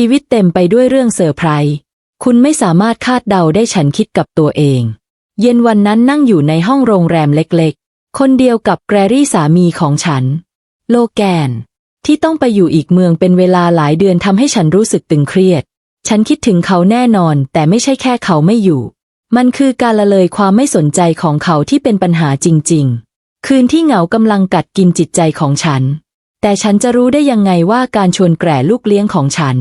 ชีวิตเต็มไปด้วยเรื่องเซอร์ไพรส์คุณไม่สามารถคาดเดาได้ฉันคิดกับตัวเอง เย็นวันนั้นนั่งอยู่ในห้องโรงแรมเล็กๆ คนเดียวกับแกรรี่สามีของฉัน โลแกน ที่ต้องไปอยู่อีกเมืองเป็นเวลาหลายเดือนทำให้ฉันรู้สึกตึงเครียด ฉันคิดถึงเขาแน่นอน แต่ไม่ใช่แค่เขาไม่อยู่ มันคือการละเลยความไม่สนใจของเขาที่เป็นปัญหาจริง ๆ คืนที่เหงากำลังกัดกินจิตใจของฉัน แต่ฉันจะรู้ได้ยังไงว่าการชวนแกร่ลูกเลี้ยงของฉัน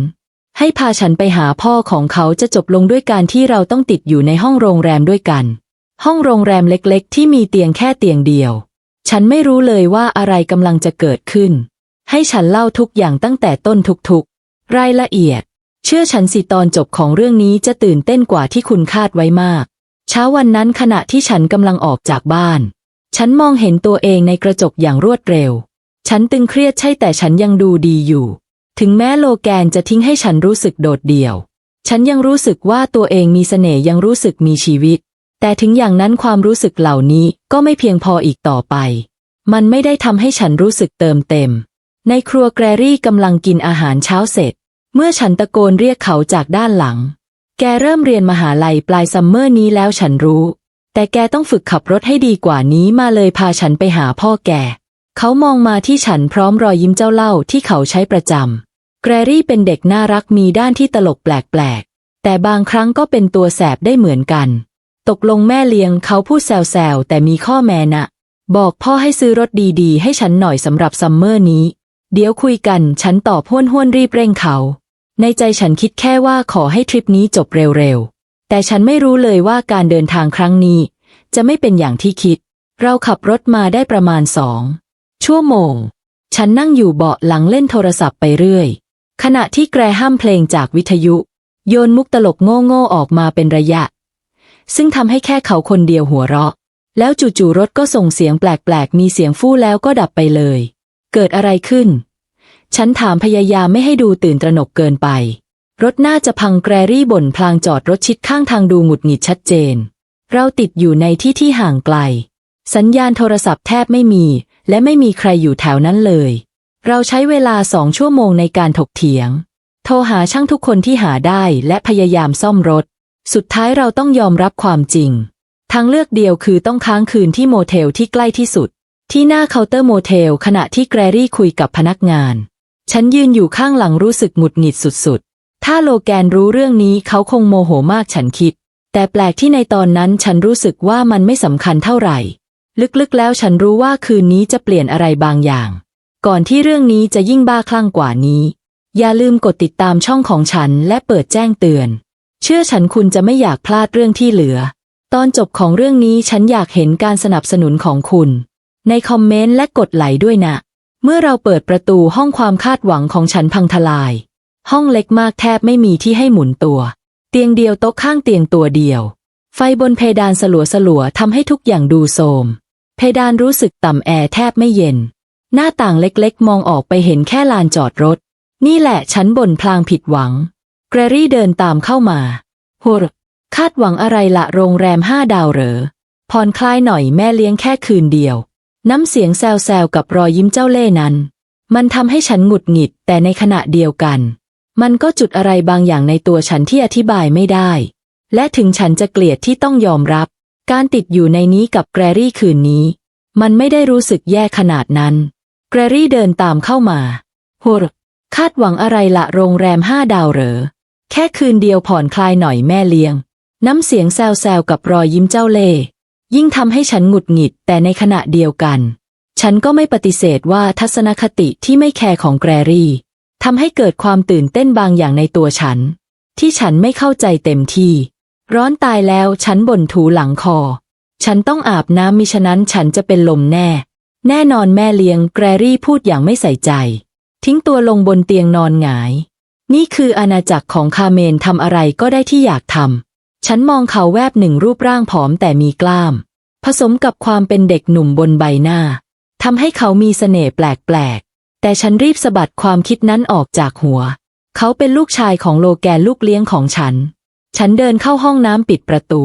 ให้พาฉันไปหาพ่อของเขาจะจบลงด้วยการที่เราต้องติดอยู่ในห้องโรงแรมด้วยกัน ห้องโรงแรมเล็กๆ ที่มีเตียงแค่เตียงเดียว ฉันไม่รู้เลยว่าอะไรกำลังจะเกิดขึ้น ให้ฉันเล่าทุกอย่างตั้งแต่ต้นทุกๆ รายละเอียด เชื่อฉันสิตอนจบของเรื่องนี้จะตื่นเต้นกว่าที่คุณคาดไว้มาก เช้าวันนั้นขณะที่ฉันกำลังออกจากบ้าน ฉันมองเห็นตัวเองในกระจกอย่างรวดเร็ว ฉันตึงเครียดใช่แต่ฉันยังดูดีอยู่ ถึงแม้โลแกนจะทิ้งให้ฉันรู้สึกโดดเดี่ยว ฉันยังรู้สึกว่าตัวเองมีเสน่ห์ยังรู้สึกมีชีวิต แต่ถึงอย่างนั้นความรู้สึกเหล่านี้ก็ไม่เพียงพออีกต่อไป มันไม่ได้ทำให้ฉันรู้สึกเติมเต็ม ในครัวแกรรี่กำลังกินอาหารเช้าเสร็จ เมื่อฉันตะโกนเรียกเขาจากด้านหลัง แกเริ่มเรียนมหาลัยปลายซัมเมอร์นี้แล้วฉันรู้ แต่แกต้องฝึกขับรถให้ดีกว่านี้มาเลยพาฉันไปหาพ่อแก เขามองมาที่ฉันพร้อมรอยยิ้มเจ้าเล่าที่เขาใช้ประจำ แกรรี่เป็นเด็กน่ารักมีด้านที่ตลกแปลกๆ แต่บางครั้งก็เป็นตัวแสบได้เหมือนกัน ตกลงแม่เลี้ยงเขาพูดแซวๆแต่มีข้อแม้นะ บอกพ่อให้ซื้อรถดีๆ ให้ฉันหน่อยสำหรับซัมเมอร์นี้ เดี๋ยวคุยกันฉันตอบห้วนห้วนๆรีบเร่งเขา ในใจฉันคิดแค่ว่าขอให้ทริปนี้จบเร็วๆ แต่ฉันไม่รู้เลยว่าการเดินทางครั้งนี้ จะไม่เป็นอย่างที่คิด เราขับรถมาได้ประมาณสองชั่วโมง ฉันนั่งอยู่เบาะหลังเล่นโทรศัพท์ไปเรื่อย ขณะที่แกรห้ามเพลงจากวิทยุ โยนมุกตลกโง่ๆออกมาเป็นระยะ ซึ่งทำให้แค่เขาคนเดียวหัวเราะ แล้วจู่ๆรถก็ส่งเสียงแปลกๆ มีเสียงฟู่แล้วก็ดับไปเลย เกิดอะไรขึ้น ฉันถามพยายามไม่ให้ดูตื่นตระหนกเกินไป รถน่าจะพังแกรรี่บ่นพลางจอดรถชิดข้างทางดูหงุดหงิดชัดเจน เราติดอยู่ในที่ที่ห่างไกล สัญญาณโทรศัพท์แทบไม่มี และไม่มีใครอยู่แถวนั้นเลย เราใช้เวลาสองชั่วโมงในการถกเถียง โทรหาช่างทุกคนที่หาได้และพยายามซ่อมรถ สุดท้ายเราต้องยอมรับความจริง ทางเลือกเดียวคือต้องค้างคืนที่โมเทลที่ใกล้ที่สุด ที่หน้าเคาน์เตอร์โมเทลขณะที่แกรรี่คุยกับพนักงาน ฉันยืนอยู่ข้างหลังรู้สึกหงุดหงิดสุดๆ ถ้าโลแกนรู้เรื่องนี้เขาคงโมโหมากฉันคิด แต่แปลกที่ในตอนนั้นฉันรู้สึกว่ามันไม่สำคัญเท่าไหร่ ลึกๆแล้วฉันรู้ว่าคืนนี้จะเปลี่ยนอะไรบางอย่าง ก่อนที่เรื่องนี้จะยิ่งบ้าคลั่งกว่านี้ อย่าลืมกดติดตามช่องของฉันและเปิดแจ้งเตือน เชื่อฉันคุณจะไม่อยากพลาดเรื่องที่เหลือ ตอนจบของเรื่องนี้ฉันอยากเห็นการสนับสนุนของคุณ ในคอมเมนต์และกดไลค์ด้วยนะ เมื่อเราเปิดประตูห้องความคาดหวังของฉันพังทลาย ห้องเล็กมากแทบไม่มีที่ให้หมุนตัว เตียงเดียวโต๊ะข้างเตียงตัวเดียว ไฟบนเพดานสลัวสลัวๆทำให้ทุกอย่างดูโทรมเพดานรู้สึกต่ำแอร์แทบไม่เย็น หน้าต่างเล็กๆ มองออกไปเห็นแค่ลานจอดรถ นี่แหละฉันบ่นพลางผิดหวังแกรรี่เดินตามเข้ามาหัวคาดหวังอะไรละโรงแรมห้าดาวเหรอผ่อนคลายหน่อยแม่เลี้ยงแค่คืนเดียว น้ำเสียงแซวๆกับรอยยิ้มเจ้าเล่นั้น มันทำให้ฉันหงุดหงิด แต่ในขณะเดียวกัน มันก็จุดอะไรบางอย่างในตัวฉันที่อธิบายไม่ได้ และถึงฉันจะเกลียดที่ต้องยอมรับ การติดอยู่ในนี้กับแกรรี่คืนนี้ มันไม่ได้รู้สึกแย่ขนาดนั้น รรี่เดินตามเข้ามาหัวคาดหวังอะไรละโรงแรมห้าดาวเหรอ แค่คืนเดียวผ่อนคลายหน่อยแม่เลี้ยง น้ำเสียงแซวๆกับรอยยิ้มเจ้าเล่ห์ยิ่งทำให้ฉันหงุดหงิดแต่ในขณะเดียวกัน ฉันก็ไม่ปฏิเสธว่าทัศนคติที่ไม่แคร์ของแกรรี่ทำให้เกิดความตื่นเต้นบางอย่างในตัวฉัน ที่ฉันไม่เข้าใจเต็มที่ ร้อนตายแล้วฉันบ่นถูหลังคอ ฉันต้องอาบน้ำมิฉะนั้นฉันจะเป็นลมแน่ แน่นอนแม่เลี้ยงแกรรี่พูดอย่างไม่ใส่ใจ ทิ้งตัวลงบนเตียงนอนหงาย นี่คืออาณาจักรของคาเมนทำอะไรก็ได้ที่อยากทำฉันมองเขาแวบหนึ่งรูปร่างผอมแต่มีกล้าม ผสมกับความเป็นเด็กหนุ่มบนใบหน้าทำให้เขามีเสน่ห์แปลกๆ แต่ฉันรีบสะบัดความคิดนั้นออกจากหัว เขาเป็นลูกชายของโลแกนลูกเลี้ยงของฉัน ฉันเดินเข้าห้องน้ำปิดประตู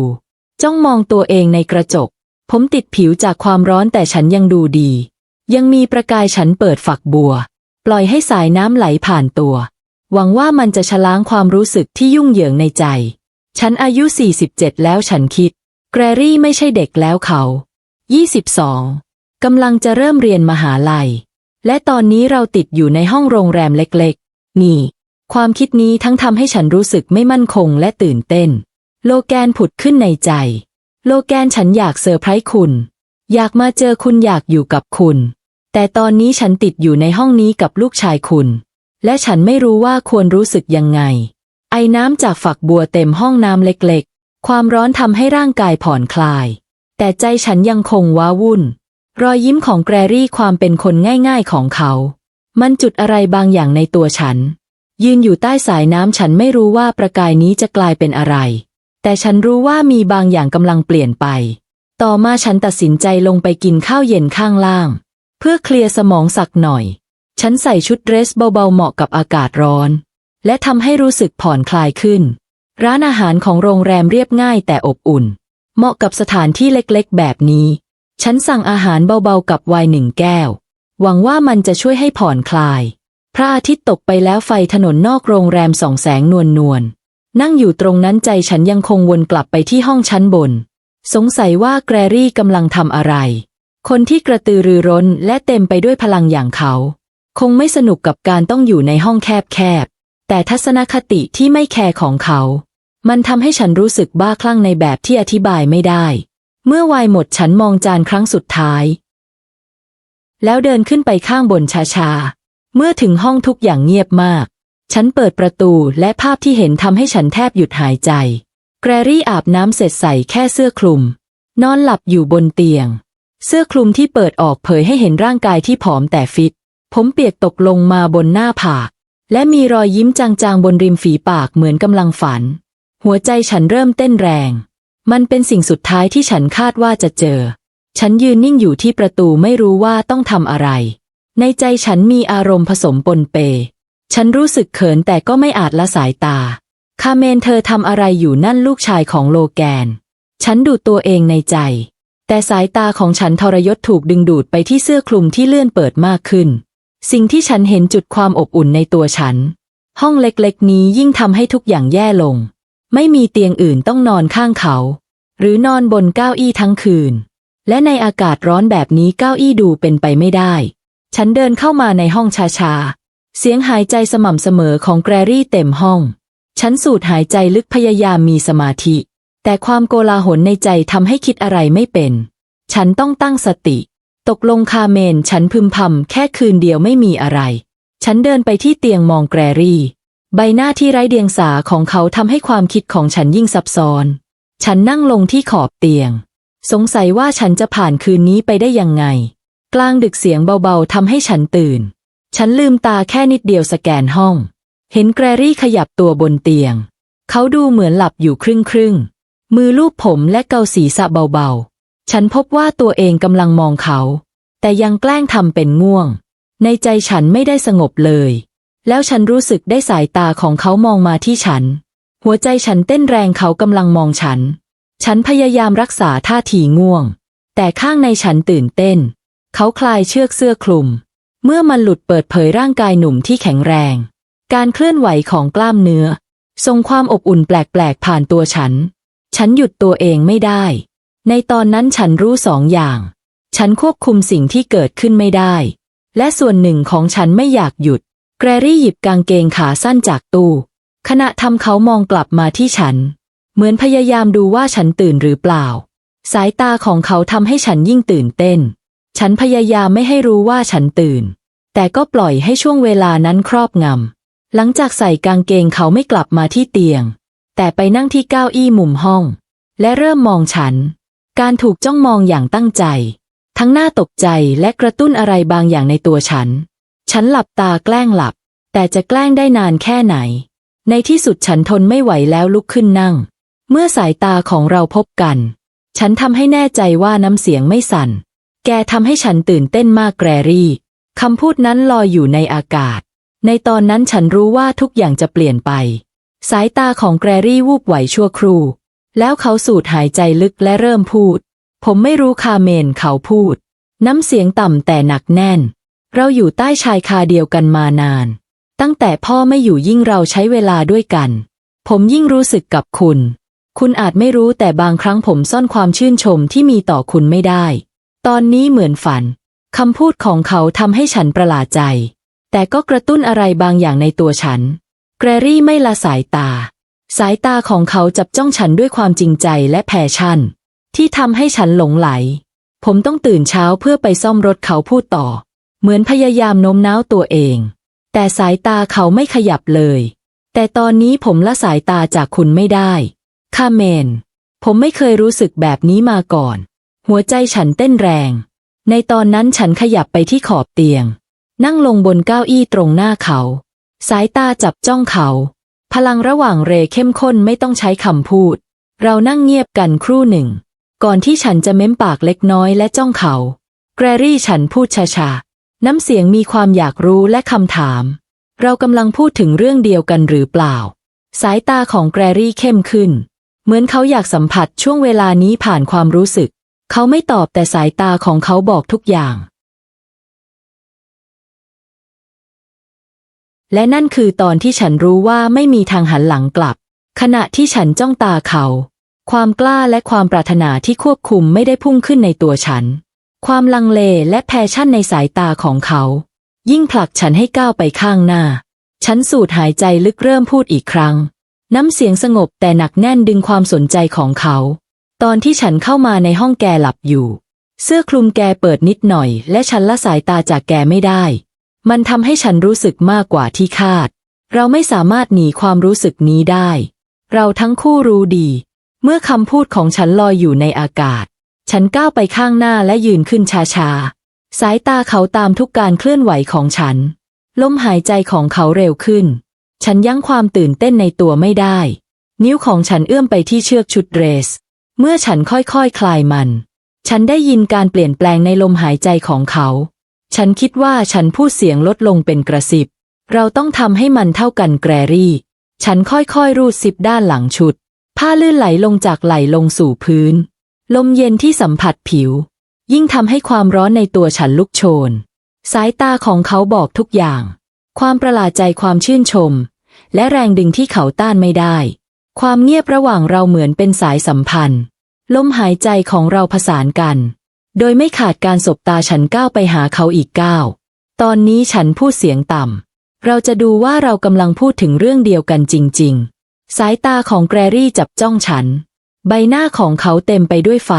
จ้องมองตัวเองในกระจก ผมติดผิวจากความร้อนแต่ฉันยังดูดี ยังมีประกายฉันเปิดฝักบัว ปล่อยให้สายน้ำไหลผ่านตัว หวังว่ามันจะชะล้างความรู้สึกที่ยุ่งเหยิงในใจ ฉันอายุ 47 แล้วฉันคิด แกรรี่ไม่ใช่เด็กแล้วเขา 22 กำลังจะเริ่มเรียนมหาลัย และตอนนี้เราติดอยู่ในห้องโรงแรมเล็กๆ นี่ ความคิดนี้ทั้งทำให้ฉันรู้สึกไม่มั่นคงและตื่นเต้น โลแกนผุดขึ้นในใจ โลแกนฉันอยากเซอร์ไพรส์คุณ อยากมาเจอคุณอยากอยู่กับคุณ แต่ตอนนี้ฉันติดอยู่ในห้องนี้กับลูกชายคุณ และฉันไม่รู้ว่าควรรู้สึกยังไง ไอ้น้ำจากฝักบัวเต็มห้องน้ำเล็กๆ ความร้อนทำให้ร่างกายผ่อนคลาย แต่ใจฉันยังคงว้าวุ่น รอยยิ้มของแกรรี่ความเป็นคนง่ายๆของเขา มันจุดอะไรบางอย่างในตัวฉัน ยืนอยู่ใต้สายน้ำฉันไม่รู้ว่าประกายนี้จะกลายเป็นอะไร แต่ฉันรู้ว่ามีบางอย่างกำลังเปลี่ยนไป ต่อมาฉันตัดสินใจลงไปกินข้าวเย็นข้างล่าง เพื่อเคลียร์สมองสักหน่อย ฉันใส่ชุดเดรสเบาๆเหมาะกับอากาศร้อน และทำให้รู้สึกผ่อนคลายขึ้น ร้านอาหารของโรงแรมเรียบง่ายแต่อบอุ่น เหมาะกับสถานที่เล็กๆ แบบนี้ ฉันสั่งอาหารเบาๆกับไวน์หนึ่งแก้ว หวังว่ามันจะช่วยให้ผ่อนคลาย พระอาทิตย์ตกไปแล้วไฟถนนนอกโรงแรมส่องแสงนวลนวลๆ นั่งอยู่ตรงนั้นใจฉันยังคงวนกลับไปที่ห้องชั้นบน สงสัยว่าแกรรี่กำลังทำอะไร คนที่กระตือรือร้นและเต็มไปด้วยพลังอย่างเขา คงไม่สนุกกับการต้องอยู่ในห้องแคบๆ แต่ทัศนคติที่ไม่แคร์ของเขา มันทำให้ฉันรู้สึกบ้าคลั่งในแบบที่อธิบายไม่ได้ เมื่อวายหมดฉันมองจานครั้งสุดท้าย แล้วเดินขึ้นไปข้างบนช้าๆ เมื่อถึงห้องทุกอย่างเงียบมาก ฉันเปิดประตูและภาพที่เห็นทำให้ฉันแทบหยุดหายใจ แกรรี่อาบน้ำเสร็จใส่แค่เสื้อคลุม นอนหลับอยู่บนเตียง เสื้อคลุมที่เปิดออกเผยให้เห็นร่างกายที่ผอมแต่ฟิต ผมเปียกตกลงมาบนหน้าผาก และมีรอยยิ้มจางๆบนริมฝีปากเหมือนกำลังฝัน หัวใจฉันเริ่มเต้นแรง มันเป็นสิ่งสุดท้ายที่ฉันคาดว่าจะเจอ ฉันยืนนิ่งอยู่ที่ประตูไม่รู้ว่าต้องทำอะไร ในใจฉันมีอารมณ์ผสมปนเป ฉันรู้สึกเขินแต่ก็ไม่อาจละสายตา คาเมนเธอทำอะไรอยู่นั่นลูกชายของโลแกน ฉันดูตัวเองในใจ แต่สายตาของฉันทรยศถูกดึงดูดไปที่เสื้อคลุมที่เลื่อนเปิดมากขึ้น สิ่งที่ฉันเห็นจุดความอบอุ่นในตัวฉัน ห้องเล็กๆ นี้ยิ่งทำให้ทุกอย่างแย่ลง ไม่มีเตียงอื่นต้องนอนข้างเขา หรือนอนบนเก้าอี้ทั้งคืน และในอากาศร้อนแบบนี้เก้าอี้ดูเป็นไปไม่ได้ ฉันเดินเข้ามาในห้องช้าๆ เสียงหายใจสม่ำเสมอของแกรรี่เต็มห้อง ฉันสูดหายใจลึกพยายามมีสมาธิ แต่ความโกลาหลในใจทำให้คิดอะไรไม่เป็น ฉันต้องตั้งสติ ตกลงคาเมนฉันพึมพำแค่คืนเดียวไม่มีอะไร ฉันเดินไปที่เตียงมองแกรรี่ ใบหน้าที่ไร้เดียงสาของเขาทำให้ความคิดของฉันยิ่งซับซ้อน ฉันนั่งลงที่ขอบเตียง สงสัยว่าฉันจะผ่านคืนนี้ไปได้ยังไง กลางดึกเสียงเบาๆทำให้ฉันตื่น ฉันลืมตาแค่นิดเดียวสแกนห้อง เห็นแกรรี่ขยับตัวบนเตียง เขาดูเหมือนหลับอยู่ครึ่งครึ่งมือลูบผมและเกาศีรษะเบาๆ ฉันพบว่าตัวเองกำลังมองเขา แต่ยังแกล้งทำเป็นง่วง ในใจฉันไม่ได้สงบเลย แล้วฉันรู้สึกได้สายตาของเขามองมาที่ฉัน หัวใจฉันเต้นแรงเขากำลังมองฉัน ฉันพยายามรักษาท่าทีง่วง แต่ข้างในฉันตื่นเต้น เขาคลายเชือกเสื้อคลุม เมื่อมันหลุดเปิดเผยร่างกายหนุ่มที่แข็งแรง การเคลื่อนไหวของกล้ามเนื้อส่งความอบอุ่นแปลกๆผ่านตัวฉัน ฉันหยุดตัวเองไม่ได้ ในตอนนั้นฉันรู้สองอย่าง ฉันควบคุมสิ่งที่เกิดขึ้นไม่ได้ และส่วนหนึ่งของฉันไม่อยากหยุด แกรรี่หยิบกางเกงขาสั้นจากตู้ ขณะทำเขามองกลับมาที่ฉัน เหมือนพยายามดูว่าฉันตื่นหรือเปล่า สายตาของเขาทำให้ฉันยิ่งตื่นเต้น ฉันพยายามไม่ให้รู้ว่าฉันตื่น แต่ก็ปล่อยให้ช่วงเวลานั้นครอบงำ หลังจากใส่กางเกงเขาไม่กลับมาที่เตียง แต่ไปนั่งที่เก้าอี้มุมห้อง และเริ่มมองฉัน การถูกจ้องมองอย่างตั้งใจ ทั้งหน้าตกใจและกระตุ้นอะไรบางอย่างในตัวฉัน ฉันหลับตาแกล้งหลับ แต่จะแกล้งได้นานแค่ไหน ในที่สุดฉันทนไม่ไหวแล้วลุกขึ้นนั่ง เมื่อสายตาของเราพบกัน ฉันทำให้แน่ใจว่าน้ำเสียงไม่สั่น แกทำให้ฉันตื่นเต้นมากแกรรี่ คำพูดนั้นลอยอยู่ในอากาศ ในตอนนั้นฉันรู้ว่าทุกอย่างจะเปลี่ยนไป สายตาของแกรรี่วูบไหวชั่วครู่ แล้วเขาสูดหายใจลึกและเริ่มพูด ผมไม่รู้คาเมนเขาพูด น้ำเสียงต่ำแต่หนักแน่น เราอยู่ใต้ชายคาเดียวกันมานาน ตั้งแต่พ่อไม่อยู่ยิ่งเราใช้เวลาด้วยกัน ผมยิ่งรู้สึกกับคุณ คุณอาจไม่รู้แต่บางครั้งผมซ่อนความชื่นชมที่มีต่อคุณไม่ได้ ตอนนี้เหมือนฝัน คำพูดของเขาทำให้ฉันประหลาดใจ แต่ก็กระตุ้นอะไรบางอย่างในตัวฉัน แกรรี่ไม่ละสายตา สายตาของเขาจับจ้องฉันด้วยความจริงใจและแพชชั่น ที่ทำให้ฉันหลงไหล ผมต้องตื่นเช้าเพื่อไปซ่อมรถเขาพูดต่อ เหมือนพยายามโน้มน้าวตัวเอง แต่สายตาเขาไม่ขยับเลย แต่ตอนนี้ผมละสายตาจากคุณไม่ได้คาเมน ผมไม่เคยรู้สึกแบบนี้มาก่อน หัวใจฉันเต้นแรง ในตอนนั้นฉันขยับไปที่ขอบเตียง นั่งลงบนเก้าอี้ตรงหน้าเขา สายตาจับจ้องเขา พลังระหว่างเรเข้มข้นไม่ต้องใช้คำพูด เรานั่งเงียบกันครู่หนึ่ง ก่อนที่ฉันจะเม้มปากเล็กน้อยและจ้องเขา แกรรี่ฉันพูดช้าๆน้ำเสียงมีความอยากรู้และคำถาม เรากำลังพูดถึงเรื่องเดียวกันหรือเปล่า สายตาของแกรรี่เข้มขึ้น เหมือนเขาอยากสัมผัสช่วงเวลานี้ผ่านความรู้สึก เขาไม่ตอบแต่สายตาของเขาบอกทุกอย่าง และนั่นคือตอนที่ฉันรู้ว่าไม่มีทางหันหลังกลับ ขณะที่ฉันจ้องตาเขา ความกล้าและความปรารถนาที่ควบคุมไม่ได้พุ่งขึ้นในตัวฉัน ความลังเลและแพชชั่นในสายตาของเขา ยิ่งผลักฉันให้ก้าวไปข้างหน้า ฉันสูดหายใจลึกเริ่มพูดอีกครั้ง น้ำเสียงสงบแต่หนักแน่นดึงความสนใจของเขา ตอนที่ฉันเข้ามาในห้องแกหลับอยู่ เสื้อคลุมแกเปิดนิดหน่อย และฉันละสายตาจากแกไม่ได้ มันทำให้ฉันรู้สึกมากกว่าที่คาด เราไม่สามารถหนีความรู้สึกนี้ได้ เราทั้งคู่รู้ดี เมื่อคำพูดของฉันลอยอยู่ในอากาศ ฉันก้าวไปข้างหน้าและยืนขึ้นช้าๆ สายตาเขาตามทุกการเคลื่อนไหวของฉัน ลมหายใจของเขาเร็วขึ้น ฉันยั้งความตื่นเต้นในตัวไม่ได้ นิ้วของฉันเอื้อมไปที่เชือกชุดเดรส เมื่อฉันค่อยๆคคลายมัน ฉันได้ยินการเปลี่ยนแปลงในลมหายใจของเขา ฉันคิดว่าฉันพูดเสียงลดลงเป็นกระสิบ เราต้องทำให้มันเท่ากันแกรรี่ ฉันค่อยๆรูดซิปด้านหลังชุด ผ้าลื่นไหลลงจากไหลลงสู่พื้น ลมเย็นที่สัมผัสผิว ยิ่งทำให้ความร้อนในตัวฉันลุกโชน สายตาของเขาบอกทุกอย่าง ความประหลาดใจความชื่นชม และแรงดึงที่เขาต้านไม่ได้ ความเงียบระหว่างเราเหมือนเป็นสายสัมพันธ์ ลมหายใจของเราผสานกัน โดยไม่ขาดการสบตาฉันก้าวไปหาเขาอีกก้าวตอนนี้ฉันพูดเสียงต่ำ เราจะดูว่าเรากำลังพูดถึงเรื่องเดียวกันจริง ๆ สายตาของแกรรี่จับจ้องฉัน ใบหน้าของเขาเต็มไปด้วยไฟ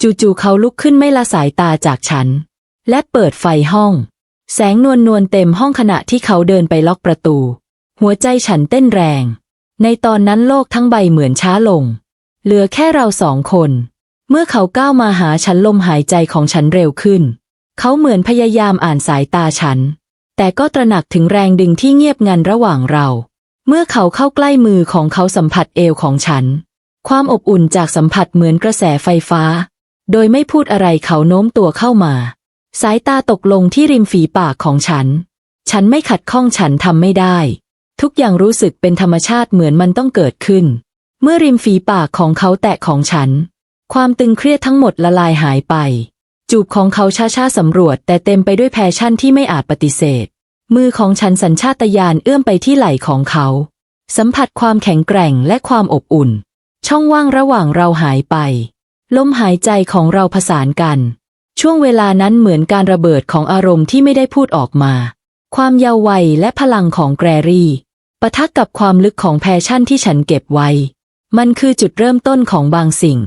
จู่ๆเขาลุกขึ้นไม่ละสายตาจากฉัน และเปิดไฟห้อง แสงนวลนวลๆเต็มห้องขณะที่เขาเดินไปล็อกประตู หัวใจฉันเต้นแรง ในตอนนั้นโลกทั้งใบเหมือนช้าลง เหลือแค่เราสองคน เมื่อเขาก้าวมาหาฉันลมหายใจของฉันเร็วขึ้น เขาเหมือนพยายามอ่านสายตาฉัน แต่ก็ตระหนักถึงแรงดึงที่เงียบงันระหว่างเรา เมื่อเขาเข้าใกล้มือของเขาสัมผัสเอวของฉัน ความอบอุ่นจากสัมผัสเหมือนกระแสไฟฟ้า โดยไม่พูดอะไรเขาโน้มตัวเข้ามา สายตาตกลงที่ริมฝีปากของฉัน ฉันไม่ขัดข้องฉันทำไม่ได้ ทุกอย่างรู้สึกเป็นธรรมชาติเหมือนมันต้องเกิดขึ้น เมื่อริมฝีปากของเขาแตะของฉัน ความตึงเครียดทั้งหมดละลายหายไป จูบของเขาช้าๆสำรวจ แต่เต็มไปด้วยแพชชั่นที่ไม่อาจปฏิเสธ มือของฉันสัญชาตญาณเอื้อมไปที่ไหล่ของเขา สัมผัสความแข็งแกร่งและความอบอุ่น ช่องว่างระหว่างเราหายไป ลมหายใจของเราผสานกัน ช่วงเวลานั้นเหมือนการระเบิดของอารมณ์ที่ไม่ได้พูดออกมา ความเยาว์วัยและพลังของแกรรี่ปะทะกับความลึกของแพชชั่นที่ฉันเก็บไว้ มันคือจุดเริ่มต้นของบางสิ่ง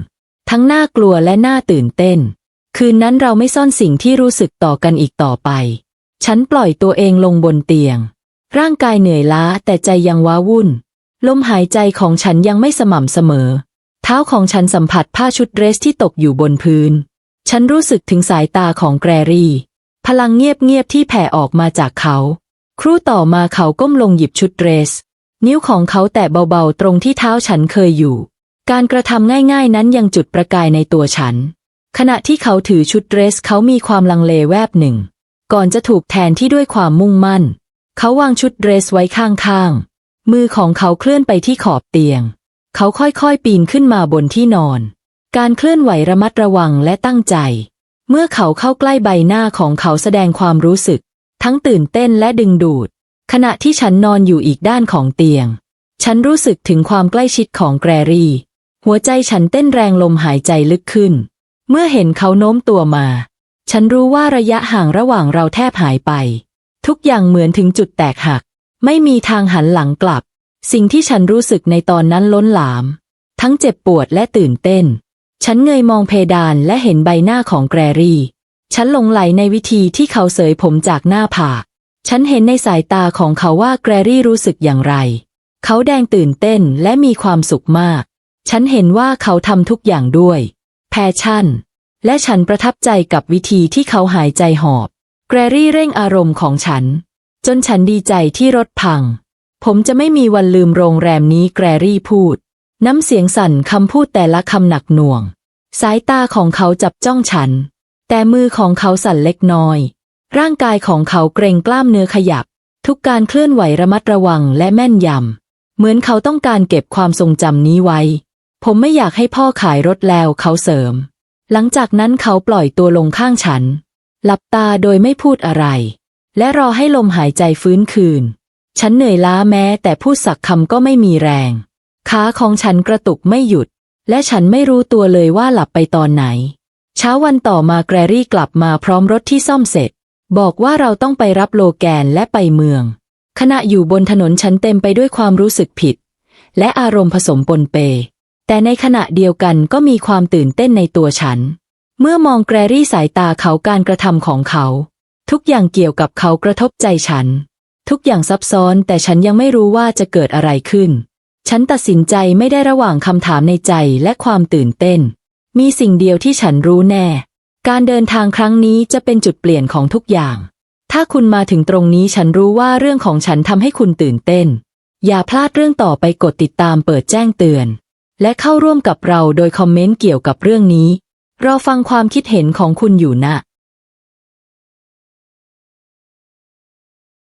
ทั้งน่ากลัวและน่าตื่นเต้น คืนนั้นเราไม่ซ่อนสิ่งที่รู้สึกต่อกันอีกต่อไป ฉันปล่อยตัวเองลงบนเตียง ร่างกายเหนื่อยล้าแต่ใจยังว้าวุ่น ลมหายใจของฉันยังไม่สม่ำเสมอ เท้าของฉันสัมผัสผ้าชุดเดรสที่ตกอยู่บนพื้น ฉันรู้สึกถึงสายตาของแกรรี่ พลังเงียบๆที่แผ่ออกมาจากเขา ครู่ต่อมาเขาก้มลงหยิบชุดเดรส นิ้วของเขาแตะเบาๆ ตรงที่เท้าฉันเคยอยู่ การกระทำง่ายๆ นั้นยังจุดประกายในตัวฉัน ขณะที่เขาถือชุดเดรสเขามีความลังเลแวบหนึ่ง ก่อนจะถูกแทนที่ด้วยความมุ่งมั่น เขาวางชุดเดรสไว้ข้างๆ มือของเขาเคลื่อนไปที่ขอบเตียง เขาค่อยๆปีนขึ้นมาบนที่นอน การเคลื่อนไหวระมัดระวังและตั้งใจ เมื่อเขาเข้าใกล้ใบหน้าของเขาแสดงความรู้สึก ทั้งตื่นเต้นและดึงดูด ขณะที่ฉันนอนอยู่อีกด้านของเตียง ฉันรู้สึกถึงความใกล้ชิดของแกรรี่ หัวใจฉันเต้นแรงลมหายใจลึกขึ้น เมื่อเห็นเขาโน้มตัวมา ฉันรู้ว่าระยะห่างระหว่างเราแทบหายไป ทุกอย่างเหมือนถึงจุดแตกหัก ไม่มีทางหันหลังกลับ สิ่งที่ฉันรู้สึกในตอนนั้นล้นหลาม ทั้งเจ็บปวดและตื่นเต้น ฉันเงยมองเพดานและเห็นใบหน้าของแกรรี่ ฉันหลงไหลในวิธีที่เขาเสยผมจากหน้าผาก ฉันเห็นในสายตาของเขาว่าแกรรี่รู้สึกอย่างไร เขาแดงตื่นเต้นและมีความสุขมาก ฉันเห็นว่าเขาทำทุกอย่างด้วย แพชชั่น และฉันประทับใจกับวิธีที่เขาหายใจหอบ แกรรี่เร่งอารมณ์ของฉัน จนฉันดีใจที่รถพัง ผมจะไม่มีวันลืมโรงแรมนี้แกรรี่พูด น้ำเสียงสั่นคำพูดแต่ละคำหนักหน่วง สายตาของเขาจับจ้องฉัน แต่มือของเขาสั่นเล็กน้อย ร่างกายของเขาเกรงกล้ามเนื้อขยับ ทุกการเคลื่อนไหวระมัดระวังและแม่นยำ เหมือนเขาต้องการเก็บความทรงจำนี้ไว้ ผมไม่อยากให้พ่อขายรถแล้วเขาเสริม หลังจากนั้นเขาปล่อยตัวลงข้างฉัน หลับตาโดยไม่พูดอะไร และรอให้ลมหายใจฟื้นคืน ฉันเหนื่อยล้าแม้แต่พูดสักคำก็ไม่มีแรง ขาของฉันกระตุกไม่หยุด และฉันไม่รู้ตัวเลยว่าหลับไปตอนไหน เช้าวันต่อมาแกรรี่กลับมาพร้อมรถที่ซ่อมเสร็จ บอกว่าเราต้องไปรับโลแกนและไปเมือง ขณะอยู่บนถนนฉันเต็มไปด้วยความรู้สึกผิด และอารมณ์ผสมปนเป แต่ในขณะเดียวกันก็มีความตื่นเต้นในตัวฉัน เมื่อมองแกรรี่สายตาเขาการกระทำของเขา ทุกอย่างเกี่ยวกับเขากระทบใจฉัน ทุกอย่างซับซ้อนแต่ฉันยังไม่รู้ว่าจะเกิดอะไรขึ้น ฉันตัดสินใจไม่ได้ระหว่างคำถามในใจและความตื่นเต้น มีสิ่งเดียวที่ฉันรู้แน่ การเดินทางครั้งนี้จะเป็นจุดเปลี่ยนของทุกอย่าง ถ้าคุณมาถึงตรงนี้ฉันรู้ว่าเรื่องของฉันทำให้คุณตื่นเต้น อย่าพลาดเรื่องต่อไปกดติดตามเปิดแจ้งเตือน และเข้าร่วมกับเราโดยคอมเมนต์เกี่ยวกับเรื่องนี้ รอฟังความคิดเห็นของคุณอยู่นะ